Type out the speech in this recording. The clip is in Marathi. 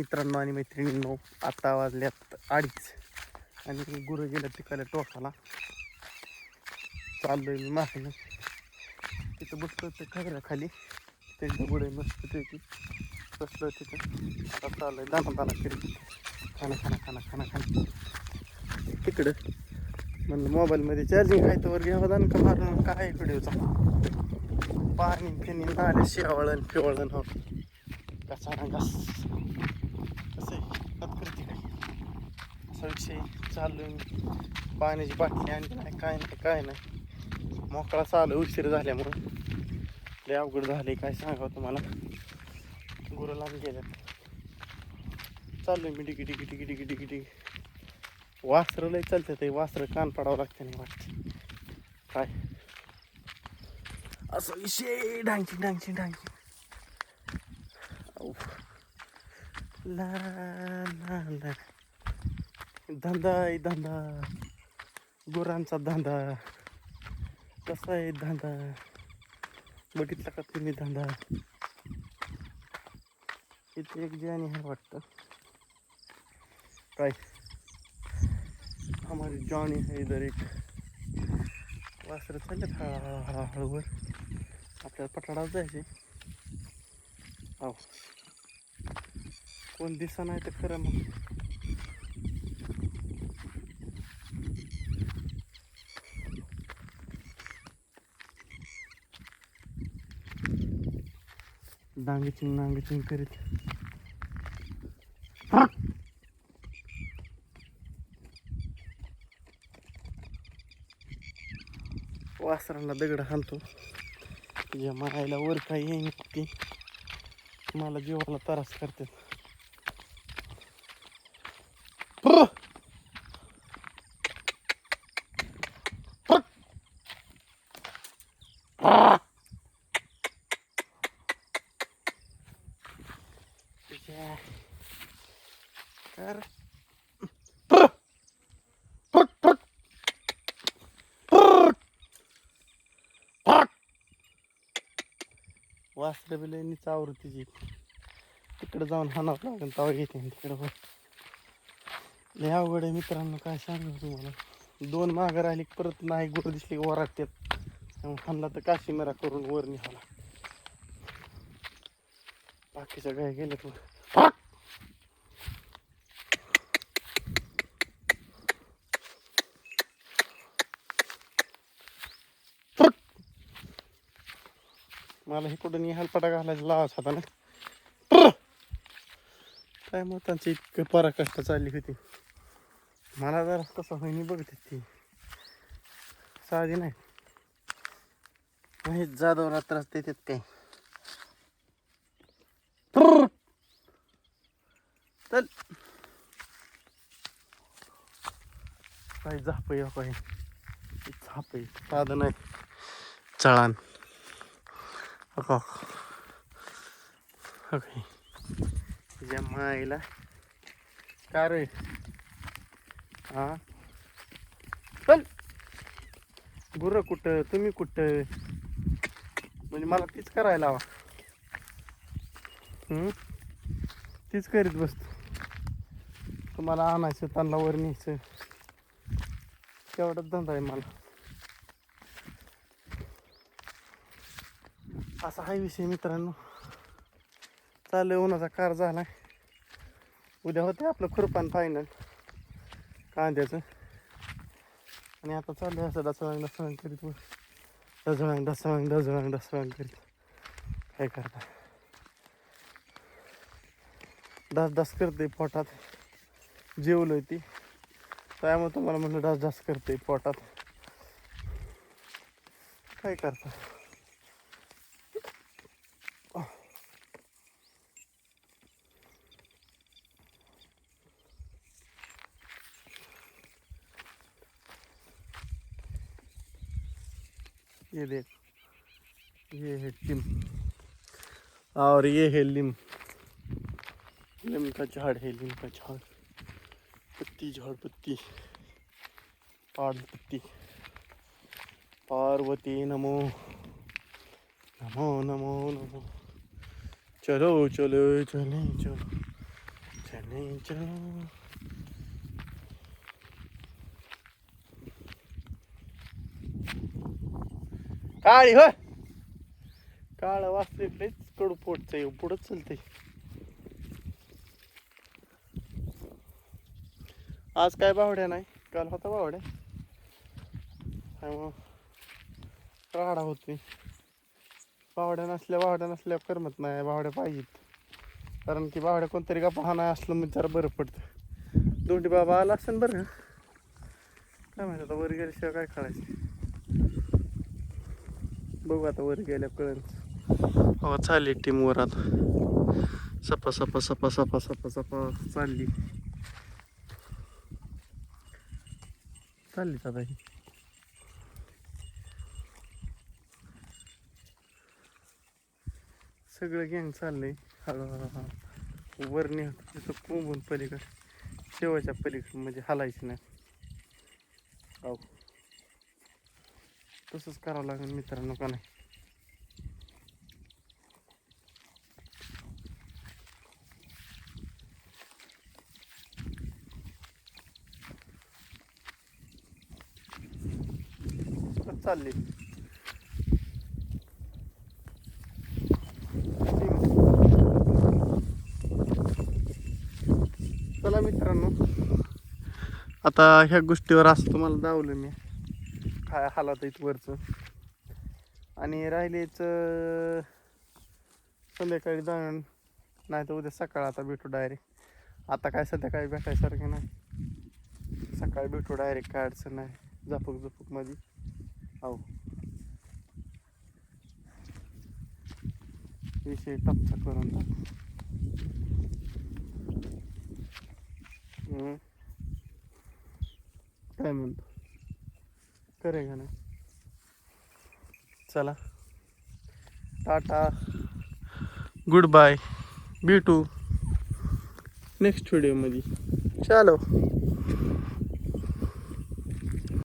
मित्रांनो आणि मैत्रिणींनो आता वाजल्यात अडीच. आणि गुरु गेलं तिकडे टोकाला. चाललोय मी मागणं तिथं बसलो ते खाली ते दगड आहे मस्त पैकी बसलो तिथं. आता चाललोय दाना दाना करीत खाना खाना खाना खाना खाना. तिकडं. म्हणलं मोबाईलमध्ये चार्जिंग आहे तर घ्यावं दान का मारून? काय व्हिडिओचा? पाणी फिनी नाले शेवळण पिवळण हो. कसा ना कस कसं आहे हात करते काय असा विषय चालू मी पाण्याची बाटली आणली नाही काय नाही काय नाही. मोकळा चालू उशीर झाल्यामुळं लय अवघड झाले काय सांगावं तुम्हाला. गुरं लांब गेल्यात. चाललोय मी डिकी डिकी डिकी डिकी डिकी डिकी वासरं लय चालतं ते वासरं कान पडावं लागतं नाही वाटतं. काय? असं विषय डांगची डांगची डांगची औ. ला ला ला. धंदा आहे धंदा. गुरांचा धंदा. कसा आहे धंदा? बघितला का तुम्ही धंदा? इथे एक ज्याने आहे वाटतं. काय? हमारी जॉनी है इधर एक. वासरं चालल्यात हळूहळूवर आपल्याला पठाडात जायचे हो कोण दिसा नाही तर खरं मग. डांगचिंग नांगचिंग करीत. वासरांना दगड हाणतो. तुझ्या मायाला वर काही येईन ती. मला जीवाला त्रास करते कर वासरे बिल आवृत्तीची तिकडे जाऊन हाणावं लागेल तवा घेते तिकडे पण. लय अवघड आहे मित्रांनो काय सांगू तुम्हाला. दोन माघार आली परत नाही गुरु दिसली की हाणला तर काशीमेरा करून वर निघाला. बाकीच्या गाय गेल्या तर मला हे कुठं हलपाटा घालायचा? लावाच होता ना काय मग त्यांची इतकं पराकष्ट चालली होती. मला जरा कसं होईनी बघते ती साधी नाही. नाही जाधवला त्रास देतात काय? चल. काही झाप आहे काय झाप. आहे साधन आहे चळान. अका ओके तुझ्या माईला का रे हा चल गुरं कुठं तुम्ही कुठं? म्हणजे मला तीच करायला हवा. तीच करीत बसतो. तुम्हाला आणायचं त्यांना वर न्यायचं. तेवढाच धंदा आहे मला. असा हा विषय मित्रांनो. चालू उन्हाचा कार झाला उद्या होते आपलं खुरपान फायनल कांद्याचं. आणि आता चालू आहे असं डसवांग डसवांग करीत डसवांग डसवांग डसवांग डसवांग करीत. काय करता? डास डास करते पोटात. जेवलोय ती. त्यामुळे तुम्हाला म्हणलं डास डास करते पोटात. काय करता? ये देख, ये है टिम और ये है लिम। लिम का झाड़ है, लिम का झाड़। पत्ती झाड़ पत्ती। पाड़ पत्ती। पार्वती नमो। नमो नमो नमो। चलो चलो, चले, चलो। नेचर काळी हो काळ वाचले लईच कडू पोटचं पुढंच चलते आज काय बावड्या नाही काल होता बावड्या. त्यामुळं राडा होती बावड्या नसल्या बावड्या नसल्या करमत नाही बावड्या पाहिजेत. कारण की बावड्या कोणतरी का नाही असलं म्हणजे जरा बरं पडतं. दोंडी बाबा आला असेल बरं का? काय माहिती आता वर गेल्याशिवाय काय काढायचं बघू आता वर गेल्या कळण हो चालली टीम वर आता. सपा सपा सपा सपा सपा सपा. चालली. चालली आता ही. सगळं गँग चाललंय. हळूहळू वर वरणी तिथं कोंबून पलीकडे शेवाच्या पलीकडे म्हणजे हलायचं नाही. तसंच करावं लागेल मित्रांनो का नाही? चालली चला मित्रांनो आता ह्या गोष्टीवर असं तुम्हाला दावलं मी. खा हालात आहेत वरचं. आणि राहिलेच संध्याकाळी जाण नाही तर उद्या सकाळ आता भेटू डायरेक्ट आता काय संध्याकाळी भेटायसारखं नाही. सकाळी भेटू डायरेक्ट काय अडचण नाही. झपूक झपूकमध्ये हो विषय टपचा करून टाकू. करे का नाही? चला. टाटा. गुड बाय भेटू नेक्स्ट व्हिडिओमध्ये चालो.